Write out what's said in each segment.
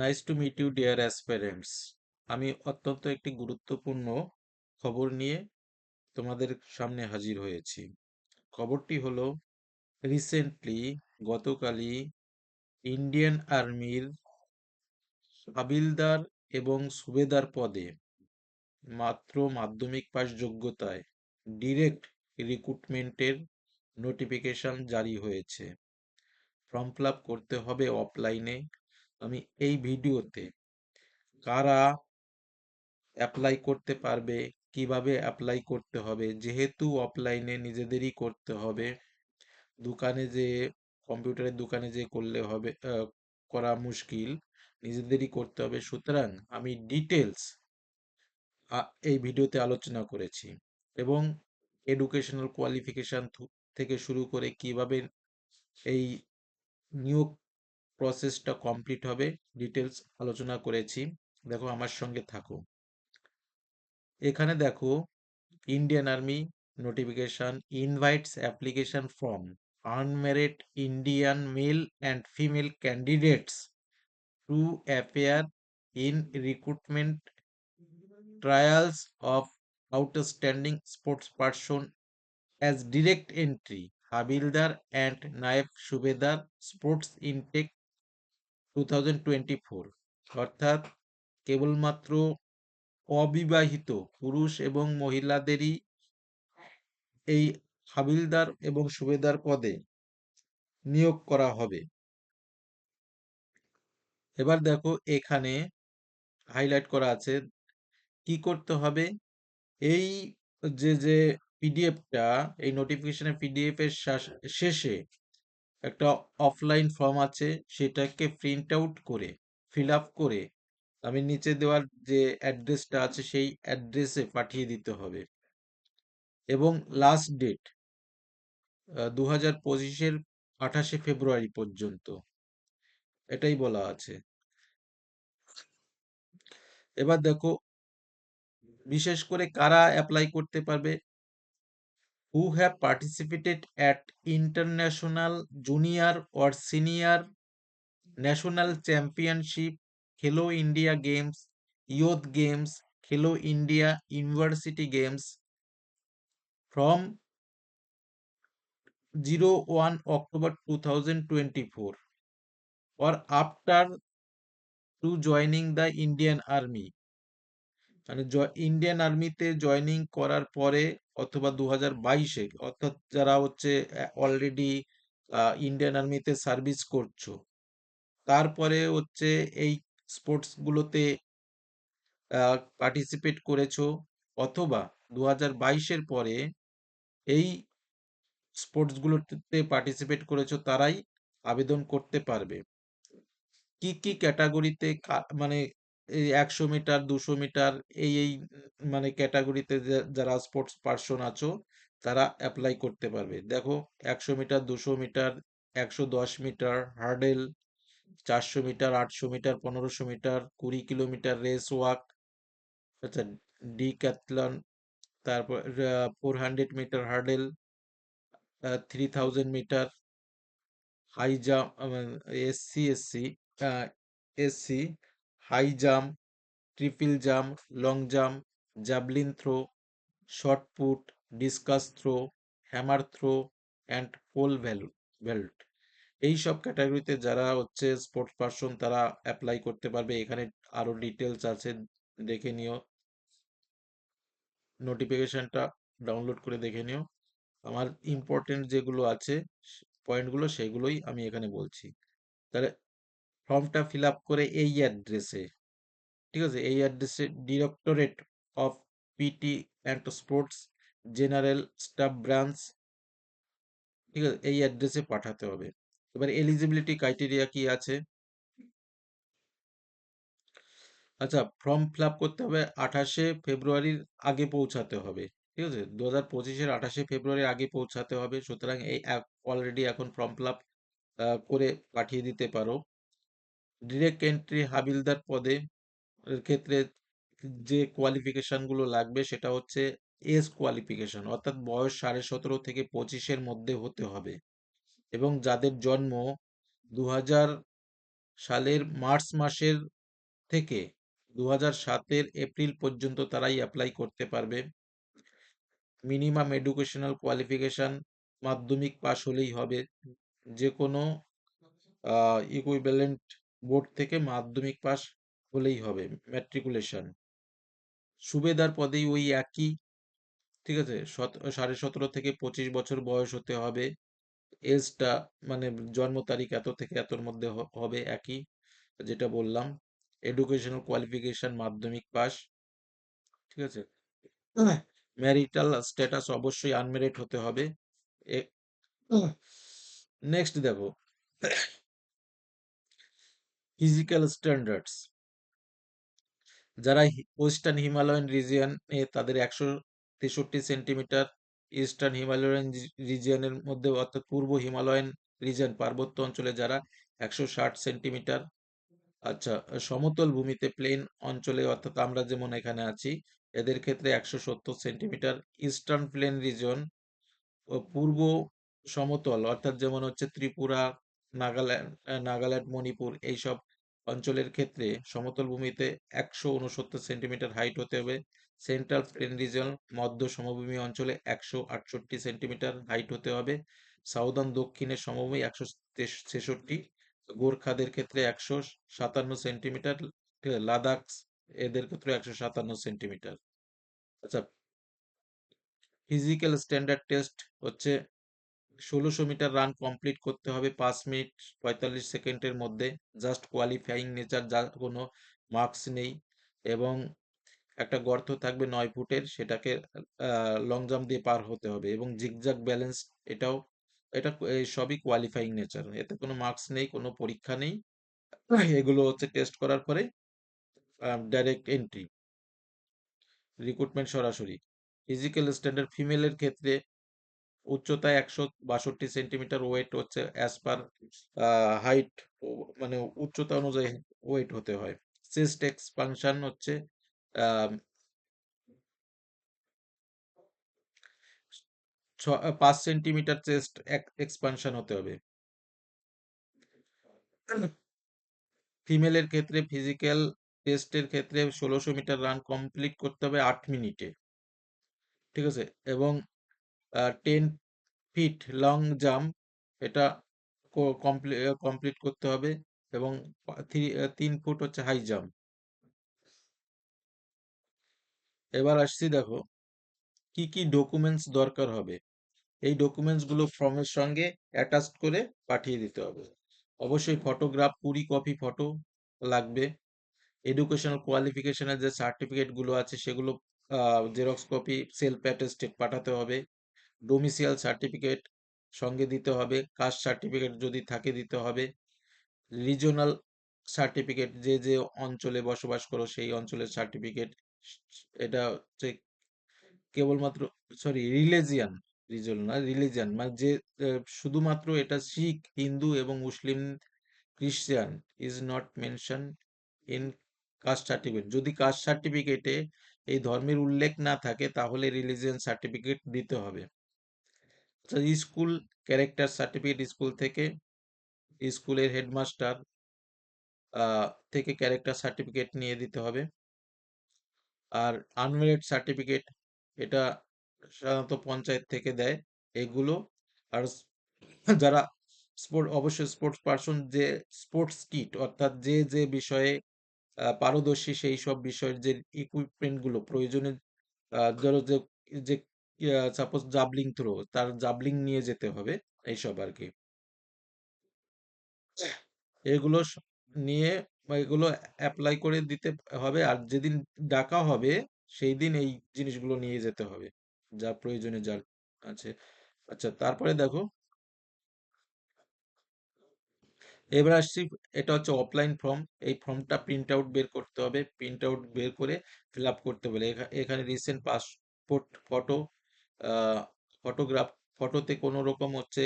Nice to meet you dear aspirants আমি অত্যন্ত একটি গুরুত্বপূর্ণ খবর নিয়ে তোমাদের সামনে হাজির হয়েছি। খবরটি হলো রিসেন্টলি গতকালই ইন্ডিয়ান আর্মির হাবিলদার এবং সুবেদার পদে মাত্র মাধ্যমিক পাস যোগ্যতায় ডিরেক্ট রিক্রুটমেন্টের নোটিফিকেশন জারি হয়েছে। ফর্ম ফিল করতে হবে অফলাইনে আমি এই ভিডিওতে কারা অ্যাপ্লাই করতে পারবে, কীভাবে অ্যাপ্লাই করতে হবে, যেহেতু অফলাইনে নিজেদেরই করতে হবে, দোকানে যে কম্পিউটারের দোকানে যে করলে হবে করা মুশকিল, নিজেদেরই করতে হবে, সুতরাং আমি ডিটেলস এই ভিডিওতে আলোচনা করেছি এবং এডুকেশনাল কোয়ালিফিকেশন থেকে শুরু করে কীভাবে এই নিয়োগ প্রসেসটা কমপ্লিট হবে ডিটেলস আলোচনা করেছি। দেখো আমার সঙ্গে থাকো। এখানে দেখো Indian army notification invites application from unmarried Indian male and female candidates to appear in recruitment trials of outstanding sports person as direct entry havildar and naib subedar sports intake two thousand twenty four অর্থাৎ কেবলমাত্র অবিবাহিত পুরুষ এবং মহিলাদেরই এই হাবিলদার এবং সুবেদার পদে নিয়োগ করা হবে। এবার দেখো এখানে হাইলাইট করা আছে কি করতে হবে? এই যে যে পিডিএফটা এই নোটিফিকেশনের পিডিএফ এর শেষে একটা অফলাইন ফর্ম আছে, সেটাকে প্রিন্ট আউট করে ফিল আপ করে, আমি নিচে দেওয়ার যে অ্যাড্রেসটা আছে, সেই অ্যাড্রেসে পাঠিয়ে দিতে হবে। এবং লাস্ট ডেট দু হাজার পঁচিশের আঠাশে ফেব্রুয়ারি পর্যন্ত, এটাই বলা আছে। এবার দেখো, বিশেষ করে কারা অ্যাপ্লাই করতে পারবে? International junior or senior national championship Khelo India games youth games Khelo India university games from zero one October two thousand twenty four or after to joining the Indian army মানে Indian আর্মিতে joining করার পরে অথবা দু হাজার বাইশে অর্থাৎ যারা হচ্ছে অলরেডি ইন্ডিয়ান আর্মিতে সার্ভিস করছ। তারপরে হচ্ছে এই স্পোর্টসগুলোতে পার্টিসিপেট করেছ অথবা দু হাজার বাইশের পরে এই স্পোর্টসগুলোতে পার্টিসিপেট করেছ তারাই আবেদন করতে পারবে। কি কি ক্যাটাগরিতে মানে এই একশো মিটার, দুশো মিটার এই এই মানে ক্যাটাগরিতে যারা স্পোর্টস পার্সন আছো, তারা অ্যাপ্লাই করতে পারবে। দেখো, একশো মিটার, দুশো মিটার, একশো দশ মিটার হার্ডেল চারশো মিটার, আটশো মিটার, পনেরোশো মিটার, কুড়ি কিলোমিটার রেস ওয়াক আচ্ছা ডি ক্যাথলন তারপর four hundred metre hurdle three thousand metre high jump SC SC SC high jump triple jump long jump javelin throw shot put discus throw hammer throw and pole vault belt এই সব ক্যাটাগরিতে যারা হচ্ছে sports person তারা apply করতে পারবে। এখানে আরও ডিটেলস আছে, দেখে নিও। নোটিফিকেশনটা ডাউনলোড করে দেখে নিও। আমার ইম্পর্টেন্ট যেগুলো আছে পয়েন্টগুলো সেগুলোই আমি এখানে বলছি। তাহলে ফর্মটা ফিল আপ করে এই অ্যাড্রেসে, ঠিক আছে? এই অ্যাড্রেসে directorate of PT and sports general staff branch, ঠিক আছে? এই অ্যাড্রেসে পাঠাতে হবে। এবার এলিজিবিলিটি ক্রাইটেরিয়া কি আছে? আচ্ছা ফর্ম ফিল আপ করতে হবে আঠাশে ফেব্রুয়ারির আগে পৌঁছাতে হবে, ঠিক আছে? দু হাজার পঁচিশের আঠাশে ফেব্রুয়ারির আগে পৌঁছাতে হবে, সুতরাং এই অলরেডি এখন ফর্ম ফিল আপ করে পাঠিয়ে দিতে পারো। ডিরেক্ট এন্ট্রি হাবিলদার পদে ক্ষেত্রে যে কোয়ালিফিকেশনগুলো লাগবে সেটা হচ্ছে এজ কোয়ালিফিকেশন অর্থাৎ বয়স সাড়ে সতেরো থেকে পঁচিশের মধ্যে হতে হবে। এবং যাদের জন্ম দু হাজার সালের মার্চ মাসের থেকে দু সাতের এপ্রিল পর্যন্ত তারাই অ্যাপ্লাই করতে পারবে। মিনিমাম এডুকেশনাল কোয়ালিফিকেশন মাধ্যমিক পাশ হলেই হবে। যে কোনো ইকুইভ্যালেন্ট বোর্ড থেকে মাধ্যমিক পাস হলেই হবে ম্যাট্রিকুলেশন সুবেদার পদেই ওই একই, ঠিক আছে? সাড়ে সতেরো থেকে পঁচিশ বছর বয়স হতে হবে। এজটা মানে জন্ম তারিখ এত থেকে এতর মধ্যে হবে একই, যেটা বললাম। এডুকেশনাল কোয়ালিফিকেশন মাধ্যমিক পাস ঠিক আছে? ম্যারিটাল স্ট্যাটাস অবশ্যই আনমেরিড হতে হবে। নেক্সট দেখো। ফিজিক্যাল স্ট্যান্ডার্ডস যারা ওয়েস্টার্ন হিমালয়ান রিজিয়ন তাদের একশো তেষট্টি সেন্টিমিটার ইস্টার্ন হিমালয়ান রিজিয়নের মধ্যে অর্থাৎ পূর্ব হিমালয়ান রিজিয়ন পার্বত্য অঞ্চলে যারা একশো ষাট সেন্টিমিটার আচ্ছা সমতল ভূমিতে প্লেন অঞ্চলে অর্থাৎ আমরা যেমন এখানে আছি, এদের ক্ষেত্রে একশো সত্তর সেন্টিমিটার ইস্টার্ন প্লেন রিজন পূর্ব সমতল অর্থাৎ যেমন হচ্ছে ত্রিপুরা নাগাল্যান্ড নাগাল্যান্ড, মণিপুর, এইসব অঞ্চলের ক্ষেত্রে সমতল ভূমিতে একশো উনসত্তর সেন্টিমিটার হাইট হতে হবে। সেন্ট্রাল প্লেন রিজন মধ্য সমভূমি অঞ্চলে একশো আটষট্টি সেন্টিমিটার হাইট হতে হবে। সাউদার্ন দক্ষিণের সমভূমি একশো ছেষট্টি গোর্খাদের ক্ষেত্রে একশো সাতান্ন সেন্টিমিটার, লাদাখ এদের ক্ষেত্রে একশো সাতান্ন সেন্টিমিটার। আচ্ছা ফিজিক্যাল স্ট্যান্ডার্ড টেস্ট হচ্ছে ষোলোশো মিটার রান কমপ্লিট করতে হবে পাঁচ মিনিট পঁয়তাল্লিশ সেকেন্ডের মধ্যে। জাস্ট কোয়ালিফাইং নেচার যা কোনো মার্কস নেই। এবং একটা গর্ত থাকবে নয় ফুটের, সেটাকে লং জাম্প দিয়ে পার হতে হবে এবং জিগজাগ ব্যালেন্স এটাও, এটা সবই কোয়ালিফাইং নেচার এতে কোনো মার্কস নেই, কোনো পরীক্ষা নেই। এগুলো হচ্ছে টেস্ট করার পরে ডাইরেক্ট এন্ট্রি রিক্রুটমেন্ট সরাসরি। ফিজিক্যাল স্ট্যান্ডার্ড ফিমেলের ক্ষেত্রে উচ্চতা একশো বাষট্টি সেন্টিমিটার ওয়েট হচ্ছে অ্যাজ পার হাইট মানে উচ্চতা অনুযায়ী ওয়েট হতে হয়। চেস্ট এক্সপানশন হচ্ছে পাঁচ সেন্টিমিটার চেস্ট এক্সপানশন হতে হবে। ফিমেলের ক্ষেত্রে ফিজিক্যাল টেস্টের ক্ষেত্রে ষোলোশো মিটার রান কমপ্লিট করতে হবে আট মিনিটে। ঠিক আছে? এবং টেন ফিট লং জাম্প এটা কমপ্লিট করতে হবে এবং তিন ফুট হচ্ছে হাই জাম্প এবার আসছি দেখো, কি কি ডকুমেন্টস দরকার হবে? এই ডকুমেন্টসগুলো ফর্মের সঙ্গে অ্যাটাচ করে পাঠিয়ে দিতে হবে। অবশ্যই ফটোগ্রাফ কুড়ি কপি ফটো লাগবে। এডুকেশনাল কোয়ালিফিকেশনের যে সার্টিফিকেটগুলো আছে সেগুলো জেরক্স কপি সেলফ অ্যাটেস্টেড পাঠাতে হবে। ডোমিসিয়াল সার্টিফিকেট সঙ্গে দিতে হবে কাস্ট সার্টিফিকেট যদি থাকে দিতে হবে রিজনাল সার্টিফিকেট যে যে অঞ্চলে বসবাস করো সেই অঞ্চলের সার্টিফিকেট এটা হচ্ছে কেবলমাত্র সরি রিলিজিয়ান রিজন না রিলিজিয়ান মানে যে শুধুমাত্র এটা শিখ, হিন্দু এবং Muslim Christian is not mention in caste certificate যদি কাস্ট সার্টিফিকেটে এই ধর্মের উল্লেখ না থাকে, তাহলে রিলিজিয়ান সার্টিফিকেট দিতে হবে। স্কুল ক্যারেক্টার সার্টিফিকেট স্কুল থেকে স্কুলের হেডমাস্টার থেকে ক্যারেক্টার সার্টিফিকেট নিয়ে দিতে হবে। আর আনমেরিড সার্টিফিকেট, এটা সাধারণত পঞ্চায়েত থেকে দেয় এগুলো। আর যারা স্পোর্ট অবশ্যই স্পোর্টস পার্সন যে, স্পোর্টস কিট, অর্থাৎ যে যে বিষয়ে পারদর্শী সেই সব বিষয়ের যে ইকুইপমেন্টগুলো প্রয়োজনে যে সাপোজ জাবলিং থ্রো তার জাবলিং নিয়ে যেতে হবে এইসব আর কি এগুলো নিয়ে এগুলো অ্যাপ্লাই করে দিতে হবে আর যেদিন ডাকা হবে সেই দিন এই জিনিসগুলো নিয়ে যেতে হবে, যা প্রয়োজনে যার আছে। আচ্ছা তারপরে দেখো। এবার আসছি, এটা হচ্ছে অফলাইন ফর্ম এই ফর্মটা প্রিন্ট আউট বের করতে হবে। প্রিন্ট আউট বের করে ফিল আপ করতে হবে এখা- এখানে রিসেন্ট পাসপোর্ট ফটো ফটোগ্রাফ ফটোতে কোনো রকম হচ্ছে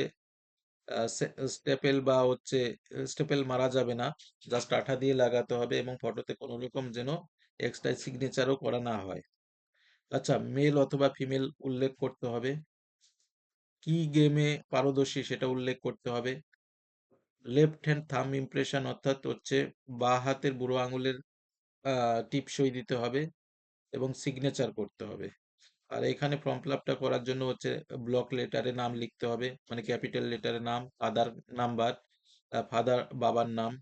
স্টেপেল বা হচ্ছে স্টেপেল মারা যাবে না। জাস্ট আঠা দিয়ে লাগাতে হবে এবং ফটোতে কোনো রকম যেন এক্সট্রা সিগনেচারও করা না হয়। আচ্ছা মেল অথবা ফিমেল উল্লেখ করতে হবে। কি গেমে পারদর্শী সেটা উল্লেখ করতে হবে। লেফট হ্যান্ড থাম ইমপ্রেশন অর্থাৎ হচ্ছে বাঁ হাতের বুড়ো আঙুলের টিপসই দিতে হবে এবং সিগনেচার করতে হবে। আর এখানে ফর্ম ফিল আপটা করার জন্য হচ্ছে ব্লক লেটারে নাম লিখতে হবে মানে ক্যাপিটাল লেটারে নাম আধার নাম্বার ফাদার বাবার নাম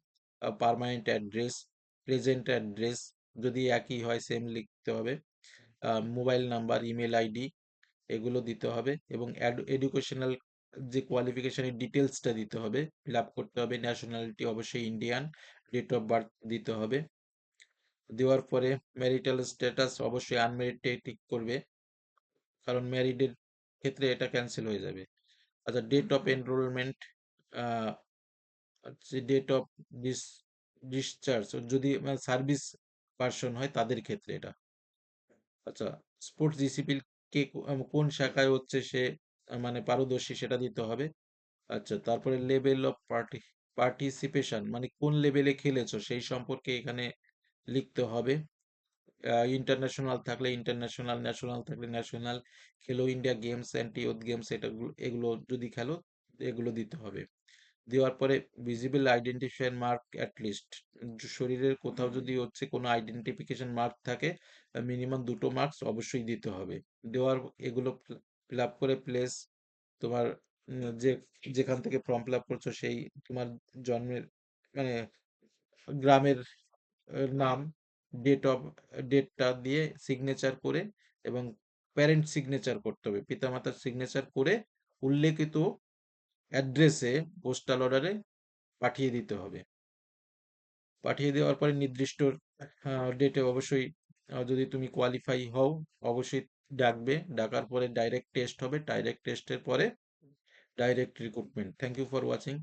পার্মানেন্ট অ্যাড্রেস প্রেজেন্ট অ্যাড্রেস যদি একই হয় সেম লিখতে হবে মোবাইল নাম্বার ইমেল আইডি এগুলো দিতে হবে এবং এডুকেশনাল যে কোয়ালিফিকেশনের ডিটেলসটা দিতে হবে ফিল আপ করতে হবে ন্যাশনালিটি অবশ্যই ইন্ডিয়ান ডেট অফ বার্থ দিতে হবে, দেওয়ার পরে ম্যারিটাল স্ট্যাটাস অবশ্যই আনমেরিডে টিক করবে কারণ ম্যারিডের ক্ষেত্রে এটা ক্যান্সেল হয়ে যাবে। আচ্ছা date of enrolment date of dis discharge যদি সার্ভিস পার্সন হয় তাদের ক্ষেত্রে এটা। আচ্ছা স্পোর্টস ডিসিপ্লিন কে কোন শাখায় হচ্ছে সে মানে পারদর্শী সেটা দিতে হবে। আচ্ছা তারপরে লেভেল অফ পার্টি পার্টিসিপেশন মানে কোন লেভেলে খেলেছো সেই সম্পর্কে এখানে লিখতে হবে। ইন্টারন্যাশনাল থাকলে ইন্টারন্যাশনাল ন্যাশনাল থাকলে national Khelo India games and youth games এটা এগুলো যদি খেলো এগুলো দিতে হবে। দেওয়ার পরে ভিজিবল আইডেন্টিফায়ার মার্ক অ্যাটলিস্ট শরীরের কোথাও যদি হচ্ছে কোনো আইডেন্টিফিকেশন মার্ক থাকে মিনিমাম দুটো মার্কস অবশ্যই দিতে হবে। দেওয়ার এগুলো ফিল আপ করে প্লেস তোমার যে যেখান থেকে ফর্ম ফিল আপ করছ সেই তোমার জন্মের মানে গ্রামের নাম ডেট অফ ডেটটা দিয়ে সিগনেচার করে এবং প্যারেন্ট সিগনেচার করতে হবে। পিতামাতার সিগনেচার করে উল্লেখিত অ্যাড্রেসে পোস্টাল অর্ডারে পাঠিয়ে দিতে হবে। পাঠিয়ে দেওয়ার পরে নির্দিষ্ট ডেটে অবশ্যই যদি তুমি কোয়ালিফাই হও, অবশ্যই ডাকবে। ডাকার পরে ডাইরেক্ট টেস্ট হবে। ডাইরেক্ট টেস্টের পরে direct recruitment thank you for watching